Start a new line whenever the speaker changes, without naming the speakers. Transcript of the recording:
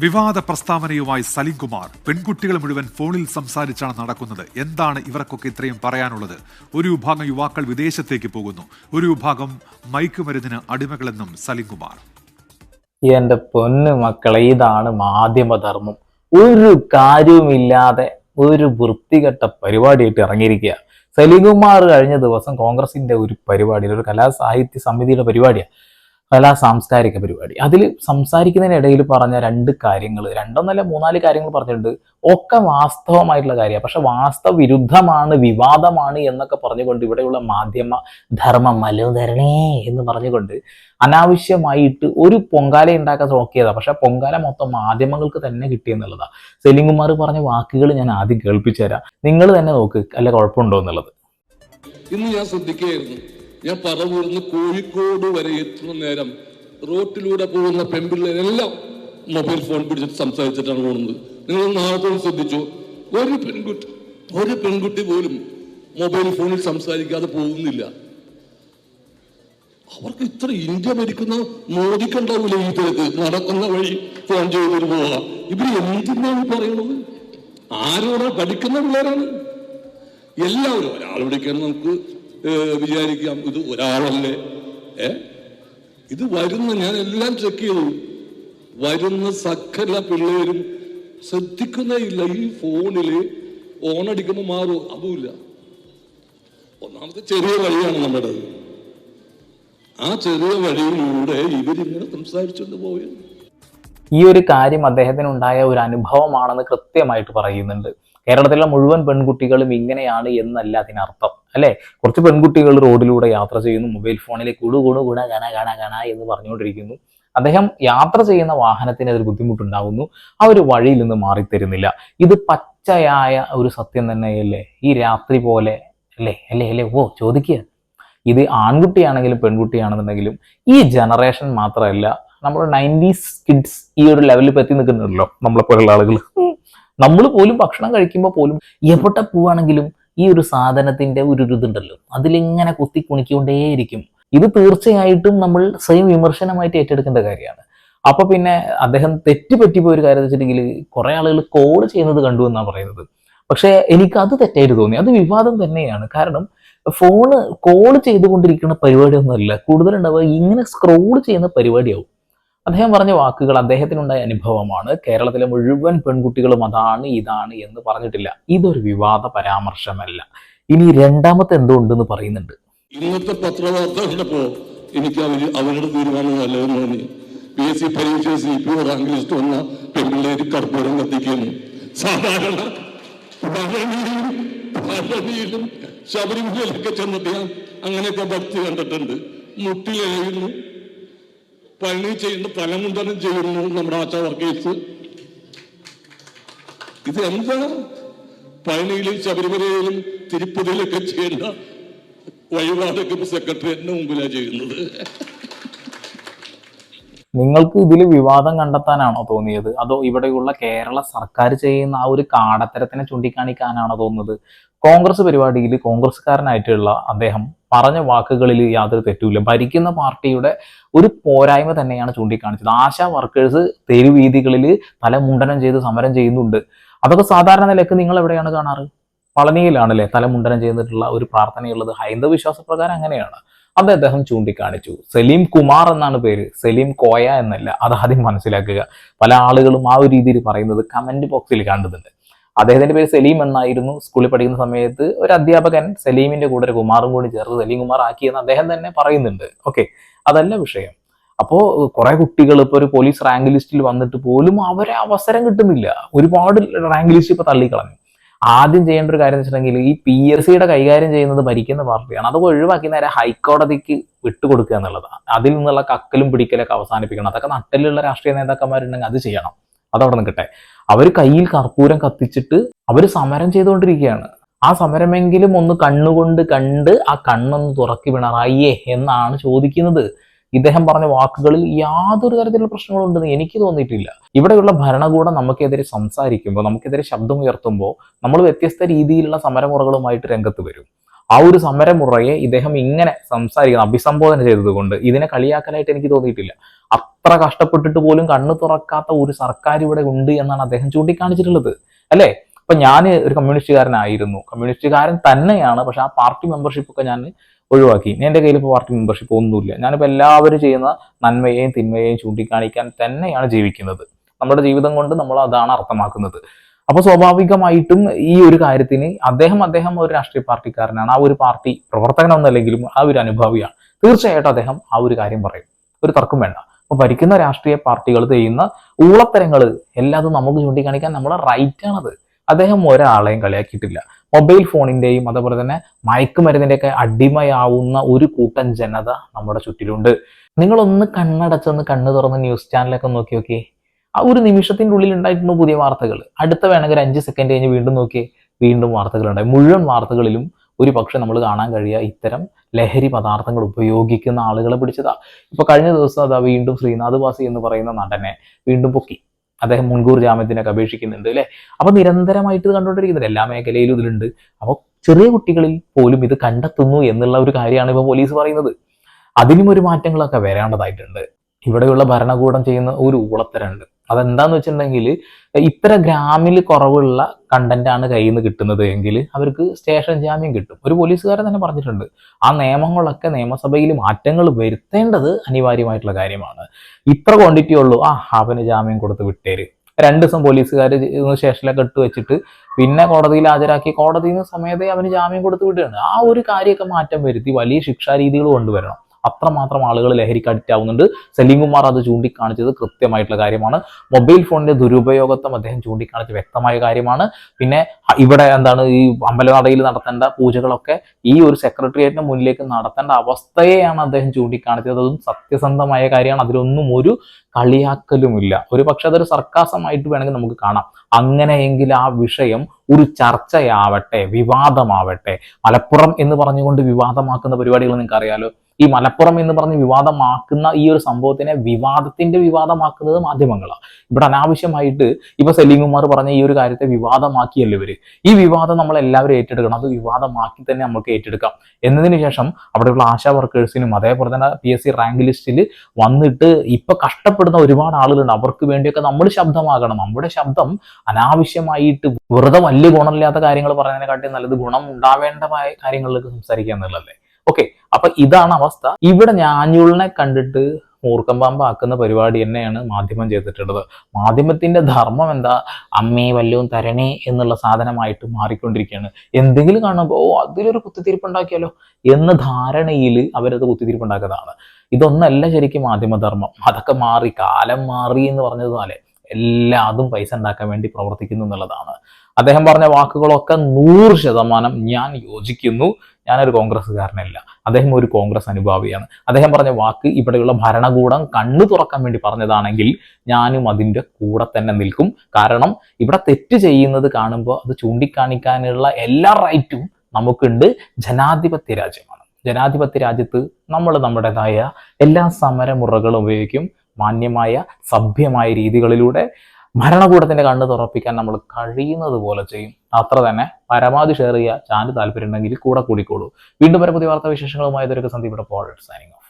വിവാദ പ്രസ്താവനയുമായി സലിം കുമാർ പെൺകുട്ടികൾ മുഴുവൻ ഫോണിൽ സംസാരിച്ചാണ് നടക്കുന്നത്. എന്താണ് ഇവർക്കൊക്കെ ഇത്രയും പറയാനുള്ളത്? ഒരു വിഭാഗം യുവാക്കൾ വിദേശത്തേക്ക് പോകുന്നു. ഒരു വിഭാഗം മയക്കുമരുന്നിന് അടിമകളെന്നും സലിം കുമാർ
എന്റെ പൊന്നു മക്കളെ ഇതാണ് മാധ്യമധർമ്മം. ഒരു കാര്യവുമില്ലാതെ ഒരു വൃത്തികെട്ട പരിപാടിയായിട്ട് ഇറങ്ങിയിരിക്കുക. സലീംകുമാർ കഴിഞ്ഞ ദിവസം കോൺഗ്രസിന്റെ ഒരു പരിപാടിയിൽ ഒരു കലാസാഹിത്യ സമിതിയുടെ പരിപാടിയാണ് കലാ സാംസ്കാരിക പരിപാടി. അതിൽ സംസാരിക്കുന്നതിനിടയിൽ പറഞ്ഞ രണ്ട് കാര്യങ്ങൾ രണ്ടൊന്നല്ല മൂന്നാൽ കാര്യങ്ങൾ പറഞ്ഞിട്ടുണ്ട്. ഒക്കെ വാസ്തവമായിട്ടുള്ള കാര്യമാണ്. പക്ഷെ വാസ്തവ വിരുദ്ധമാണ് വിവാദമാണ് എന്നൊക്കെ പറഞ്ഞുകൊണ്ട് ഇവിടെയുള്ള മാധ്യമ ധർമ്മ മലോധരണേ എന്ന് പറഞ്ഞുകൊണ്ട് അനാവശ്യമായിട്ട് ഒരു പൊങ്കാല ഉണ്ടാക്കാൻ നോക്കിയതാണ് പക്ഷെ പൊങ്കാല മൊത്തം മാധ്യമങ്ങൾക്ക് തന്നെ കിട്ടിയെന്നുള്ളതാ. സെലിംകുമാർ പറഞ്ഞ വാക്കുകൾ ഞാൻ ആദ്യം കേൾപ്പിച്ചു തരാം നിങ്ങൾ തന്നെ നോക്ക് അല്ല കുഴപ്പമുണ്ടോ എന്നുള്ളത്?
ഇന്ന് ഞാൻ ശ്രദ്ധിക്കുകയായിരുന്നു. ഞാൻ പറവൂർന്ന് കോഴിക്കോട് വരെ എത്തുന്ന നേരം റോട്ടിലൂടെ പോകുന്ന പെൺപിള്ളേരെല്ലാം മൊബൈൽ ഫോൺ പിടിച്ചിട്ട് സംസാരിച്ചിട്ടാണ് പോകുന്നത്. നിങ്ങൾ നാളത്തോളം ശ്രദ്ധിച്ചു? ഒരു പെൺകുട്ടി ഒരു പെൺകുട്ടി പോലും മൊബൈൽ ഫോണിൽ സംസാരിക്കാതെ പോകുന്നില്ല. അവർക്ക് ഇത്ര ഇന്ത്യ ഭരിക്കുന്ന മോദിക്കുണ്ടാവില്ല ഈ തിരക്ക് നടക്കുന്ന വഴി ഫോൺ ചെയ്തിട്ട് പോകാം ഇവർ എന്തിനാണ് പറയുന്നത് ആരോടാ പഠിക്കുന്ന പിള്ളേരാണ്? എല്ലാവരും ഒരാൾ വിളിക്കാൻ നമുക്ക് വിചാരിക്കാം ഇത് ഒരാളല്ലേ? ഏ? ഇത് വരുന്ന ഞാൻ എല്ലാം ചെക്ക് ചെയ്തു. വരുന്ന സക്കല പിള്ളേരും ശ്രദ്ധിക്കുന്നേ ഇല്ല. ഈ ഫോണിൽ ഓണടിക്കുമ്പോൾ മാറും. അതുമില്ല. ഒന്നാമത്തെ ചെറിയ വഴിയാണ് നമ്മുടെ ആ ചെറിയ വഴിയിലൂടെ ഇവരിങ്ങനെ സംസാരിച്ചുകൊണ്ട് പോയത്
ഈ ഒരു കാര്യം അദ്ദേഹത്തിനുണ്ടായ ഒരു അനുഭവമാണെന്ന് കൃത്യമായിട്ട് പറയുന്നുണ്ട്. കേരളത്തിലെ മുഴുവൻ പെൺകുട്ടികളും ഇങ്ങനെയാണ് എന്നല്ല അതിനർത്ഥം. അല്ലെ? കുറച്ച് പെൺകുട്ടികൾ റോഡിലൂടെ യാത്ര ചെയ്യുന്നു. മൊബൈൽ ഫോണിൽ കുടു കുടു ഗുണ ഗണ ഗണ ഗണ എന്ന് പറഞ്ഞുകൊണ്ടിരിക്കുന്നു. അദ്ദേഹം യാത്ര ചെയ്യുന്ന വാഹനത്തിന് അതൊരു ബുദ്ധിമുട്ടുണ്ടാകുന്നു ആ ഒരു വഴിയിൽ നിന്ന് മാറിത്തരുന്നില്ല. ഇത് പച്ചയായ ഒരു സത്യം തന്നെയല്ലേ? ഈ രാത്രി പോലെ അല്ലേ? അല്ലേ അല്ലേ? ഓ ചോദിക്കുക ഇത് ആൺകുട്ടിയാണെങ്കിലും പെൺകുട്ടിയാണെന്നുണ്ടെങ്കിലും ഈ ജനറേഷൻ മാത്രമല്ല നമ്മൾ നയന്റീസ് കിഡ്സ് ഈ ഒരു ലെവലിൽ പറ്റി നിൽക്കുന്നുണ്ടല്ലോ നമ്മളെ പോലുള്ള ആളുകൾ നമ്മൾ പോലും ഭക്ഷണം കഴിക്കുമ്പോൾ പോലും എവിടെ പോവാണെങ്കിലും ഈ ഒരു സാധനത്തിന്റെ ഒരു ഇതുണ്ടല്ലോ. അതിലിങ്ങനെ കുത്തി കുണിക്കൊണ്ടേയിരിക്കും. ഇത് തീർച്ചയായിട്ടും നമ്മൾ സ്വയം വിമർശനമായിട്ട് ഏറ്റെടുക്കേണ്ട കാര്യമാണ്. അപ്പൊ പിന്നെ അദ്ദേഹം തെറ്റ് പറ്റിപ്പോയ ഒരു കാര്യം വെച്ചിട്ടുണ്ടെങ്കിൽ കുറെ ആളുകൾ കോൾ ചെയ്യുന്നത് കണ്ടു എന്നാണ് പറയുന്നത്. പക്ഷെ എനിക്ക് അത് തെറ്റായിട്ട് തോന്നി. അത് വിവാദം തന്നെയാണ്. കാരണം ഫോണ് കോൾ ചെയ്തുകൊണ്ടിരിക്കുന്ന പരിപാടിയൊന്നുമല്ല. കൂടുതലുണ്ടാവുക ഇങ്ങനെ സ്ക്രോൾ ചെയ്യുന്ന പരിപാടിയാവും. അദ്ദേഹം പറഞ്ഞ വാക്കുകൾ അദ്ദേഹത്തിനുണ്ടായ അനുഭവമാണ്. കേരളത്തിലെ മുഴുവൻ പെൺകുട്ടികളും അതാണ് ഇതാണ് എന്ന് പറഞ്ഞിട്ടില്ല. ഇതൊരു വിവാദ പരാമർശമല്ല. ഇനി രണ്ടാമത്തെ എന്തോ ഉണ്ടെന്ന് പറയുന്നുണ്ട്.
ഇന്നത്തെ പത്രവാർത്ത കണ്ടപ്പോ എനിക്ക് അവർ അവരുടെ തീരുമാനം നല്ലതെന്ന് തോന്നി. പി എസ് സി പരീക്ഷ C P O rank list വന്ന പെൺപിള്ളേര് കർപ്പൂരം കത്തിക്കുന്നു. സാധാരണ ശബരിമലയിലൊക്കെ ചെന്നിട്ട് ഞാൻ അങ്ങനെയൊക്കെ ഭക്തി കണ്ടിട്ടുണ്ട്. മുട്ടിലെഴുന്നു പഴനി ചെയ്യുന്ന തലമുണ്ടനം ചെയ്യുന്നു നമ്മുടെ ആശാ വർഗീസ് ഇത് എന്താ പഴനിയിലും ശബരിമലയിലും തിരുപ്പതിയിലൊക്കെ ചെയ്യുന്ന വഴിപാടൊക്കെ സെക്രട്ടേറിയറ്റിന് മുമ്പിലാണ് ചെയ്യുന്നത്.
നിങ്ങൾക്ക് ഇതിൽ വിവാദം കണ്ടെത്താനാണോ തോന്നിയത്? അതോ ഇവിടെയുള്ള കേരള സർക്കാർ ചെയ്യുന്ന ആ ഒരു കാടത്തരത്തിനെ ചൂണ്ടിക്കാണിക്കാനാണോ തോന്നുന്നത്? കോൺഗ്രസ് പരിപാടിയിൽ കോൺഗ്രസ്സുകാരനായിട്ടുള്ള അദ്ദേഹം പറഞ്ഞ വാക്കുകളിൽ യാതൊരു തെറ്റുമില്ല. ഭരിക്കുന്ന പാർട്ടിയുടെ ഒരു പോരായ്മ തന്നെയാണ് ചൂണ്ടിക്കാണിച്ചത്. ആശാ വർക്കേഴ്സ് തെരുവീതികളിൽ തലമുണ്ടനം ചെയ്ത് സമരം ചെയ്യുന്നുണ്ട്. അതൊക്കെ സാധാരണ നിലയ്ക്ക് നിങ്ങൾ എവിടെയാണ് കാണാറ്? പളനിയിലാണല്ലേ തലമുണ്ടനം ചെയ്തിട്ടുള്ള ഒരു പ്രാർത്ഥനയുള്ളത്. ഹൈന്ദവ വിശ്വാസപ്രകാരം അങ്ങനെയാണ്. അത് അദ്ദേഹം ചൂണ്ടിക്കാണിച്ചു. സലീം കുമാർ എന്നാണ് പേര്. സലീം കോയ എന്നല്ല. അത് ആദ്യം മനസ്സിലാക്കുക. പല ആളുകളും ആ ഒരു രീതിയിൽ പറയുന്നത് കമന്റ് ബോക്സിൽ കണ്ടതുണ്ട് അദ്ദേഹത്തിന്റെ പേര് സലീം എന്നായിരുന്നു സ്കൂളിൽ പഠിക്കുന്ന സമയത്ത് ഒരു അധ്യാപകൻ സലീമിന്റെ കൂടെ ഒരു കുമാറും കൂടി ചേർത്ത് സലീം കുമാർ ആക്കിയെന്ന് അദ്ദേഹം തന്നെ പറയുന്നുണ്ട്. ഓക്കെ അതല്ല വിഷയം. അപ്പോ കുറെ കുട്ടികൾ ഇപ്പൊ ഒരു പോലീസ് റാങ്ക് ലിസ്റ്റിൽ വന്നിട്ട് പോലും അവരെ അവസരം കിട്ടുന്നില്ല. ഒരുപാട് റാങ്ക് ലിസ്റ്റ് ഇപ്പൊ തള്ളിക്കളഞ്ഞു. ആദ്യം ചെയ്യേണ്ട ഒരു കാര്യം എന്ന് വെച്ചിട്ടുണ്ടെങ്കിൽ ഈ പി എസ് സിയുടെ കൈകാര്യം ചെയ്യുന്നത് ഭരിക്കുന്ന പാർട്ടിയാണ്. അതൊക്കെ ഒഴിവാക്കി നേരെ ഹൈക്കോടതിക്ക് വിട്ടുകൊടുക്കുക എന്നുള്ളതാണ്. അതിൽ നിന്നുള്ള കക്കലും പിടിക്കലൊക്കെ അവസാനിപ്പിക്കണം. അതൊക്കെ നട്ടലുള്ള രാഷ്ട്രീയ നേതാക്കന്മാരുണ്ടെങ്കിൽ അത് ചെയ്യണം. അതവിടെ നിൽക്കട്ടെ. അവർ കയ്യിൽ കർപ്പൂരം കത്തിച്ചിട്ട് അവർ സമരം ചെയ്തുകൊണ്ടിരിക്കുകയാണ്. ആ സമരമെങ്കിലും ഒന്ന് കണ്ണുകൊണ്ട് കണ്ട് ആ കണ്ണൊന്ന് തുറക്കി പിണറായിയേ എന്നാണ് ചോദിക്കുന്നത്. ഇദ്ദേഹം പറഞ്ഞ വാക്കുകളിൽ യാതൊരു തരത്തിലുള്ള പ്രശ്നങ്ങളും ഉണ്ടെന്ന് എനിക്ക് തോന്നിയിട്ടില്ല. ഇവിടെയുള്ള ഭരണകൂടം നമുക്കെതിരെ സംസാരിക്കുമ്പോൾ നമുക്കെതിരെ ശബ്ദം ഉയർത്തുമ്പോൾ നമ്മൾ വ്യത്യസ്ത രീതിയിലുള്ള സമരമുറകളുമായിട്ട് രംഗത്ത് വരും. ആ ഒരു സമരമുറയെ ഇദ്ദേഹം ഇങ്ങനെ സംസാരിക്കുന്ന അഭിസംബോധന ചെയ്തതുകൊണ്ട് ഇതിനെ കളിയാക്കലായിട്ട് എനിക്ക് തോന്നിയിട്ടില്ല. അത്ര കഷ്ടപ്പെട്ടിട്ട് പോലും കണ്ണു തുറക്കാത്ത ഒരു സർക്കാർ ഇവിടെ ഉണ്ട് എന്നാണ് അദ്ദേഹം ചൂണ്ടിക്കാണിച്ചിട്ടുള്ളത്. അല്ലേ? അപ്പൊ ഞാൻ ഒരു കമ്മ്യൂണിസ്റ്റുകാരനായിരുന്നു. കമ്മ്യൂണിസ്റ്റുകാരൻ തന്നെയാണ് പക്ഷെ ആ പാർട്ടി മെമ്പർഷിപ്പ് ഒക്കെ ഞാൻ ഒഴിവാക്കി. എന്റെ കയ്യിൽ ഇപ്പോൾ പാർട്ടി മെമ്പർഷിപ്പ് ഒന്നുമില്ല. ഞാനിപ്പോൾ എല്ലാവരും ചെയ്യുന്ന നന്മയെയും തിന്മയെയും ചൂണ്ടിക്കാണിക്കാൻ തന്നെയാണ് ജീവിക്കുന്നത്. നമ്മുടെ ജീവിതം കൊണ്ട് നമ്മൾ അതാണ് അർത്ഥമാക്കുന്നത്. അപ്പൊ സ്വാഭാവികമായിട്ടും ഈ ഒരു കാര്യത്തിന് അദ്ദേഹം അദ്ദേഹം ഒരു രാഷ്ട്രീയ പാർട്ടിക്കാരനാണ്. ആ ഒരു പാർട്ടി പ്രവർത്തകനൊന്നല്ലെങ്കിലും ആ ഒരു അനുഭാവിയാണ്. തീർച്ചയായിട്ടും അദ്ദേഹം ആ ഒരു കാര്യം പറയും. ഒരു തർക്കം വേണ്ട. അപ്പൊ ഭരിക്കുന്ന രാഷ്ട്രീയ പാർട്ടികൾ ചെയ്യുന്ന ഊളത്തരങ്ങൾ എല്ലാതും നമുക്ക് ചൂണ്ടിക്കാണിക്കാൻ നമ്മളെ റൈറ്റ് ആണത്. അദ്ദേഹം ഒരാളെയും കളിയാക്കിയിട്ടില്ല. മൊബൈൽ ഫോണിന്റെയും അതുപോലെ തന്നെ മയക്കുമരുന്നിന്റെയൊക്കെ അടിമയാവുന്ന ഒരു കൂട്ടം ജനത നമ്മുടെ ചുറ്റിലുണ്ട്. നിങ്ങളൊന്ന് കണ്ണടച്ചൊന്ന് കണ്ണു തുറന്ന് ന്യൂസ് ചാനലൊക്കെ നോക്കി നോക്കിയേ. ആ ഒരു നിമിഷത്തിന്റെ ഉള്ളിൽ ഉണ്ടായിട്ടുണ്ട് പുതിയ വാർത്തകൾ. അടുത്ത വേണമെങ്കിൽ ഒരു അഞ്ച് സെക്കൻഡ് കഴിഞ്ഞ് വീണ്ടും നോക്കി വീണ്ടും വാർത്തകളുണ്ടായി മുഴുവൻ വാർത്തകളിലും ഒരു പക്ഷെ നമ്മൾ കാണാൻ കഴിയുക ഇത്തരം ലഹരി പദാർത്ഥങ്ങൾ ഉപയോഗിക്കുന്ന ആളുകളെ പിടിച്ചതാ. ഇപ്പൊ കഴിഞ്ഞ ദിവസം അതാ വീണ്ടും ശ്രീനാഥ് വാസി എന്ന് പറയുന്ന നടനെ വീണ്ടും പൊക്കി. അദ്ദേഹം മുൻകൂർ ജാമ്യത്തിനൊക്കെ അപേക്ഷിക്കുന്നുണ്ട് അല്ലെ? അപ്പൊ നിരന്തരമായിട്ട് ഇത് കണ്ടുകൊണ്ടിരിക്കുന്നുണ്ട് എല്ലാ മേഖലയിലും ഇതിലുണ്ട്. അപ്പൊ ചെറിയ കുട്ടികളിൽ പോലും ഇത് കണ്ടെത്തുന്നു എന്നുള്ള ഒരു കാര്യമാണ് ഇപ്പൊ പോലീസ് പറയുന്നത്. അതിനും ഒരു മാറ്റങ്ങളൊക്കെ വരേണ്ടതായിട്ടുണ്ട്. ഇവിടെയുള്ള ഭരണകൂടം ചെയ്യുന്ന ഒരു ഊളത്തരമുണ്ട്. അതെന്താന്ന് വെച്ചിട്ടുണ്ടെങ്കിൽ ഇത്ര ഗ്രാമിൽ കുറവുള്ള കണ്ടന്റ് ആണ് കയ്യിൽ നിന്ന് കിട്ടുന്നത് എങ്കിൽ അവർക്ക് സ്റ്റേഷൻ ജാമ്യം കിട്ടും. ഒരു പോലീസുകാരൻ തന്നെ പറഞ്ഞിട്ടുണ്ട് ആ നിയമങ്ങളൊക്കെ നിയമസഭയിൽ മാറ്റങ്ങൾ വരുത്തേണ്ടത് അനിവാര്യമായിട്ടുള്ള കാര്യമാണ്. ഇത്ര ക്വാണ്ടിറ്റി ഉള്ളൂ ആ അവന് ജാമ്യം കൊടുത്ത് വിട്ടേര്. രണ്ട് ദിവസം പോലീസുകാർ സ്റ്റേഷനിലൊക്കെ ഇട്ട് വെച്ചിട്ട് പിന്നെ കോടതിയിൽ ഹാജരാക്കി കോടതിയിൽ നിന്ന് സമയത്തെ അവന് ജാമ്യം കൊടുത്ത് വിടുകയാണ്. ആ ഒരു കാര്യമൊക്കെ മാറ്റം വരുത്തി വലിയ ശിക്ഷാ രീതികൾ കൊണ്ടുവരണം. അത്രമാത്രം ആളുകൾ ലഹരിക്ക് അഡിക്റ്റ് ആവുന്നുണ്ട്. സലീം കുമാർ അത് ചൂണ്ടിക്കാണിച്ചത് കൃത്യമായിട്ടുള്ള കാര്യമാണ്. മൊബൈൽ ഫോണിന്റെ ദുരുപയോഗത്വം അദ്ദേഹം ചൂണ്ടിക്കാണിച്ച വ്യക്തമായ കാര്യമാണ്. പിന്നെ ഇവിടെ എന്താണ് ഈ അമ്പലനടയിൽ നടത്തേണ്ട പൂജകളൊക്കെ ഈ ഒരു സെക്രട്ടേറിയറ്റിന് മുന്നിലേക്ക് നടത്തേണ്ട അവസ്ഥയെയാണ് അദ്ദേഹം ചൂണ്ടിക്കാണിച്ചത്. അതും സത്യസന്ധമായ കാര്യമാണ്. അതിലൊന്നും ഒരു കളിയാക്കലുമില്ല. ഒരു പക്ഷെ അതൊരു സർക്കാസമായിട്ട് വേണമെങ്കിൽ നമുക്ക് കാണാം. അങ്ങനെയെങ്കിൽ ആ വിഷയം ഒരു ചർച്ചയാവട്ടെ വിവാദമാവട്ടെ. മലപ്പുറം എന്ന് പറഞ്ഞുകൊണ്ട് വിവാദമാക്കുന്ന പരിപാടികൾ നിങ്ങൾക്ക് അറിയാലോ ഈ മലപ്പുറം എന്ന് പറഞ്ഞ് വിവാദമാക്കുന്ന ഈ ഒരു സംഭവത്തിനെ വിവാദത്തിന്റെ വിവാദമാക്കുന്നത് മാധ്യമങ്ങളാണ് ഇവിടെ അനാവശ്യമായിട്ട് ഇപ്പൊ സലീം കുമാർ പറഞ്ഞ ഈ ഒരു കാര്യത്തെ വിവാദമാക്കിയല്ലോ ഇവർ? ഈ വിവാദം നമ്മൾ എല്ലാവരും ഏറ്റെടുക്കണം. അത് വിവാദമാക്കി തന്നെ നമുക്ക് ഏറ്റെടുക്കാം. എന്നതിന് ശേഷം അവിടെയുള്ള ആശാ വർക്കേഴ്സിനും അതേപോലെ തന്നെ പി എസ് സി റാങ്ക് ലിസ്റ്റിൽ വന്നിട്ട് ഇപ്പൊ കഷ്ടപ്പെടുന്ന ഒരുപാട് ആളുകളുണ്ട്. അവർക്ക് വേണ്ടിയൊക്കെ നമ്മൾ ശബ്ദമാകണം. നമ്മുടെ ശബ്ദം അനാവശ്യമായിട്ട് വെറുതെ വലിയ ഗുണമില്ലാത്ത കാര്യങ്ങൾ പറയുന്നതിനെക്കാട്ടി നല്ലത് ഗുണം ഉണ്ടാവേണ്ടതായ കാര്യങ്ങളിലേക്ക് സംസാരിക്കുക എന്നുള്ളതല്ലേ? ഓക്കെ അപ്പൊ ഇതാണ് അവസ്ഥ. ഇവിടെ ഞാഞ്ഞൂളിനെ കണ്ടിട്ട് മൂർക്കം പാമ്പാക്കുന്ന പരിപാടി തന്നെയാണ് മാധ്യമം ചെയ്തിട്ടുള്ളത്. മാധ്യമത്തിന്റെ ധർമ്മം എന്താ? അമ്മേ വല്ലവും തരണേ എന്നുള്ള സാധനമായിട്ട് മാറിക്കൊണ്ടിരിക്കുകയാണ്. എന്തെങ്കിലും കാണുമ്പോൾ ഓ അതിലൊരു കുത്തിത്തിരിപ്പുണ്ടാക്കിയാലോ? എന്ന ധാരണയിൽ അവരത് കുത്തിത്തിരിപ്പുണ്ടാക്കുന്നതാണ്. ഇതൊന്നല്ല ശരിക്കും മാധ്യമധർമ്മം. അതൊക്കെ മാറി കാലം മാറി എന്ന് പറഞ്ഞതുപോലെ. എല്ലാം അതും പൈസ ഉണ്ടാക്കാൻ വേണ്ടി പ്രവർത്തിക്കുന്നു എന്നുള്ളതാണ്. അദ്ദേഹം പറഞ്ഞ വാക്കുകളൊക്കെ നൂറ് ശതമാനം ഞാൻ യോജിക്കുന്നു. ഞാനൊരു കോൺഗ്രസ്സുകാരനല്ല. അദ്ദേഹം ഒരു കോൺഗ്രസ് അനുഭാവിയാണ്. അദ്ദേഹം പറഞ്ഞ വാക്ക് ഇവിടെയുള്ള ഭരണകൂടം കണ്ണു തുറക്കാൻ വേണ്ടി പറഞ്ഞതാണെങ്കിൽ ഞാനും അതിന്റെ കൂടെ തന്നെ നിൽക്കും. കാരണം ഇവിടെ തെറ്റ് ചെയ്യുന്നത് കാണുമ്പോൾ അത് ചൂണ്ടിക്കാണിക്കാനുള്ള എല്ലാ റൈറ്റും നമുക്കുണ്ട്. ജനാധിപത്യ രാജ്യമാണ്. ജനാധിപത്യ രാജ്യത്ത് നമ്മൾ നമ്മുടേതായ എല്ലാ സമരമുറകളും ഉപയോഗിക്കും. മാന്യമായ സഭ്യമായ രീതികളിലൂടെ ഭരണകൂടത്തിന്റെ കണ്ണ് തുറപ്പിക്കാൻ നമ്മൾ കഴിയുന്നത് പോലെ ചെയ്യും. അത്ര തന്നെ പരമാവധി ഷെയർ ചെയ്യുക ചാനൽ താല്പര്യം ഉണ്ടെങ്കിൽ കൂടെ കൂടിക്കോളൂ. വീണ്ടും വരെ പുതിയ വാർത്താ വിശേഷങ്ങളുമായി ഇതൊരു സന്ദീപ് പോൾ സൈനിങ്